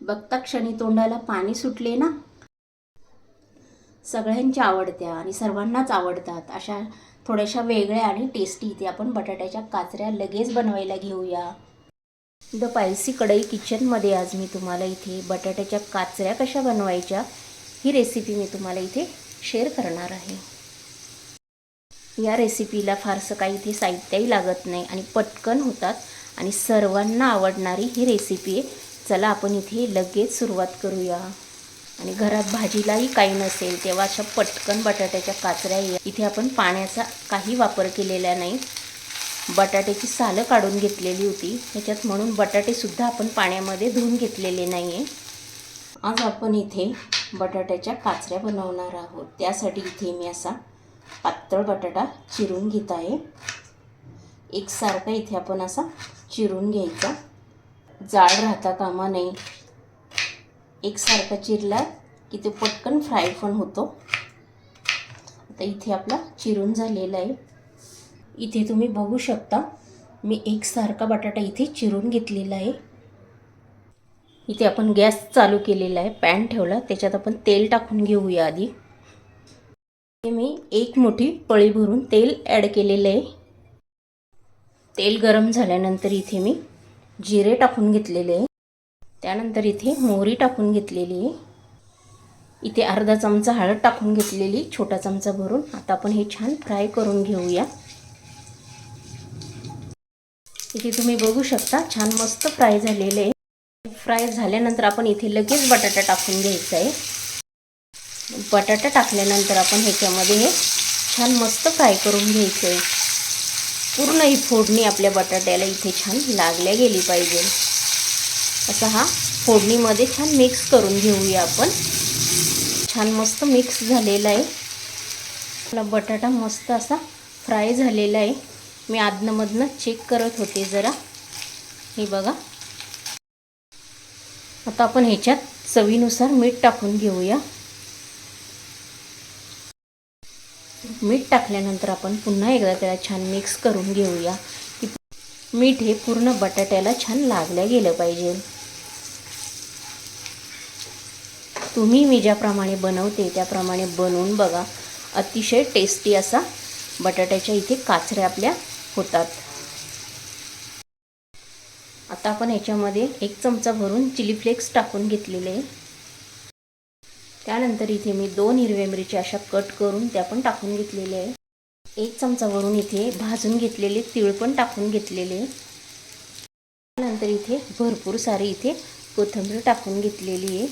बघता क्षणी तोंडाला पाणी सुटले ना? सगळ्यांच्या आवडत्या आणि सर्वांनाच आवडतात अशा थोड्याशा वेगळ्या आणि टेस्टी इथे आपण बटाट्याच्या काचऱ्या लगेच बनवायला घेऊया. द पायसी कढई किचनमध्ये आज मी तुम्हाला इथे बटाट्याच्या काचऱ्या कशा बनवायच्या ही रेसिपी मी तुम्हाला इथे शेअर करणार आहे. या रेसिपीला फारसं काही इथे साहित्यही लागत नाही आणि पटकन होतात आणि सर्वांना आवडणारी ही रेसिपी आहे चला आपण इथे लगेच सुरुवात करूया. आणि घरात भाजीलाही काही नसेल तेव्हा अशा पटकन बटाट्याच्या काचऱ्या या. इथे आपण पाण्याचा काही वापर केलेला नाही. बटाट्याची सालं काढून घेतलेली होती. ह्याच्यात म्हणून बटाटेसुद्धा आपण पाण्यामध्ये धुवून घेतलेले नाही आहे आज आपण इथे बटाट्याच्या काचऱ्या बनवणार आहोत. त्यासाठी इथे मी असा पातळ बटाटा चिरून घेत आहे. एकसारखा इथे आपण असा चिरून घ्यायचा. जाड राहता कामा नये. एकसारखा चिरला की ते पटकन फ्राय पण होतो. आता इथे आपला चिरून झालेला आहे. इथे तुम्ही बघू शकता मी एकसारखा बटाटा इथे चिरून घेतलेला आहे. इथे आपण गॅस चालू केलेला आहे पॅन ठेवला त्याच्यात आपण तेल टाकून घेऊया आधी. इथे मी एक मोठी पळी भरून तेल ॲड केलेलं आहे. तेल गरम झाल्यानंतर इथे मी जिरे टाकून घेतलेले. त्यानंतर इथे मोहरी टाकून घेतलेली. इथे अर्धा चमचा हळद टाकून घेतलेली छोटा चमचा भरून. आता आपण हे छान फ्राय करून घेऊया. इथे तुम्ही बघू शकता छान मस्त फ्राय झालेले. आहे फ्राय झाल्यानंतर आपण इथे लगेच बटाटा टाकून घ्यायचा आहे बटाटा टाकल्यानंतर आपण ह्याच्यामध्ये हे छान मस्त फ्राय करून घ्यायचं आहे पूर्ण ही फोडणी आपल्या बटाट्याला इथे छान लागल्या गेली पाहिजे. असा हा फोडणीमध्ये छान मिक्स करून घेऊया आपण. छान मस्त मिक्स झालेला आहे. आपला बटाटा मस्त असा फ्राय झालेला आहे. मी आदनमधनं चेक करत होते जरा. हे बघा. आता आपण ह्याच्यात चवीनुसार मीठ टाकून घेऊया. मीठ टाकल्यानंतर आपण पुन्हा एकदा त्याला छान मिक्स करून घेऊया. की मीठ हे पूर्ण बटाट्याला छान लागलं गेलं पाहिजे. तुम्ही मी ज्याप्रमाणे बनवते त्याप्रमाणे बनवून बघा. अतिशय टेस्टी असा बटाट्याच्या इथे काचऱ्या आपल्या होतात. आता आपण याच्यामध्ये एक चमचा भरून चिली फ्लेक्स टाकून घेतलेले. आहे त्यानंतर इथे मी दोन हिरव्या मिरच्या अशा कट करून त्या पण टाकून घेतलेले आहे एक चमचा वरून इथे भाजून घेतलेले तीळ पण टाकून घेतलेले त्यानंतर इथे भरपूर सारी इथे कोथिंबीर टाकून घेतलेली आहे.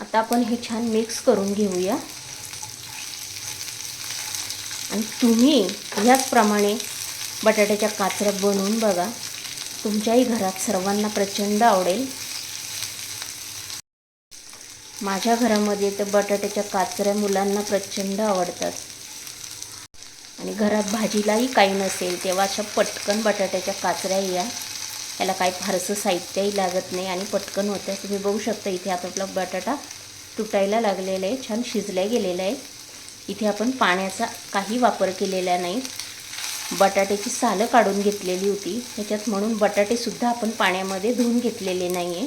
आता आपण हे छान मिक्स करून घेऊया. आणि तुम्ही ह्याचप्रमाणे बटाट्याच्या काचऱ्या बनवून बघा. तुमच्याही घरात सर्वांना प्रचंड आवडेल. माझ्या घरामध्ये तर बटाट्याच्या काचऱ्या मुलांना प्रचंड आवडतात. आणि घरात भाजीलाही काही नसेल तेव्हा अशा पटकन बटाट्याच्या काचऱ्या या. याला काही फारसं साहित्यही लागत नाही आणि पटकन होतं तुम्ही बघू शकता इथे आता आपला बटाटा तुटायला लागलेला आहे छान शिजल्या गेलेला आहे. इथे आपण पाण्याचा काही वापर केलेला नाही. बटाट्याची सालं काढून घेतलेली होती. त्याच्यात म्हणून बटाटेसुद्धा आपण पाण्यामध्ये धुवून घेतलेले नाही आहे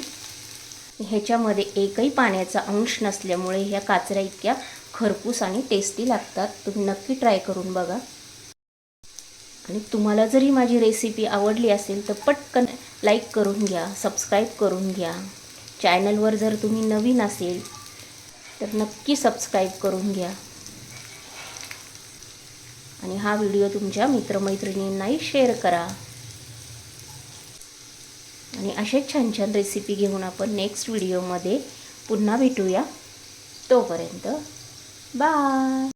ह्याच्यामध्ये एकही पाण्याचा अंश नसल्यामुळे ह्या काचऱ्या इतक्या खरपूस आणि टेस्टी लागतात. तुम्ही नक्की ट्राय करून बघा. आणि तुम्हाला जरी माझी रेसिपी आवडली असेल तर पटकन लाईक करून घ्या सबस्क्राईब करून घ्या. चॅनलवर जर तुम्ही नवीन असेल तर नक्की सबस्क्राईब करून घ्या. आणि हा व्हिडिओ तुमच्या मित्रमैत्रिणींनाही शेअर करा. आणि असेच छान छान रेसिपी घेऊन आपण नेक्स्ट व्हिडिओमध्ये पुन्हा भेटूया. तोपर्यंत बाय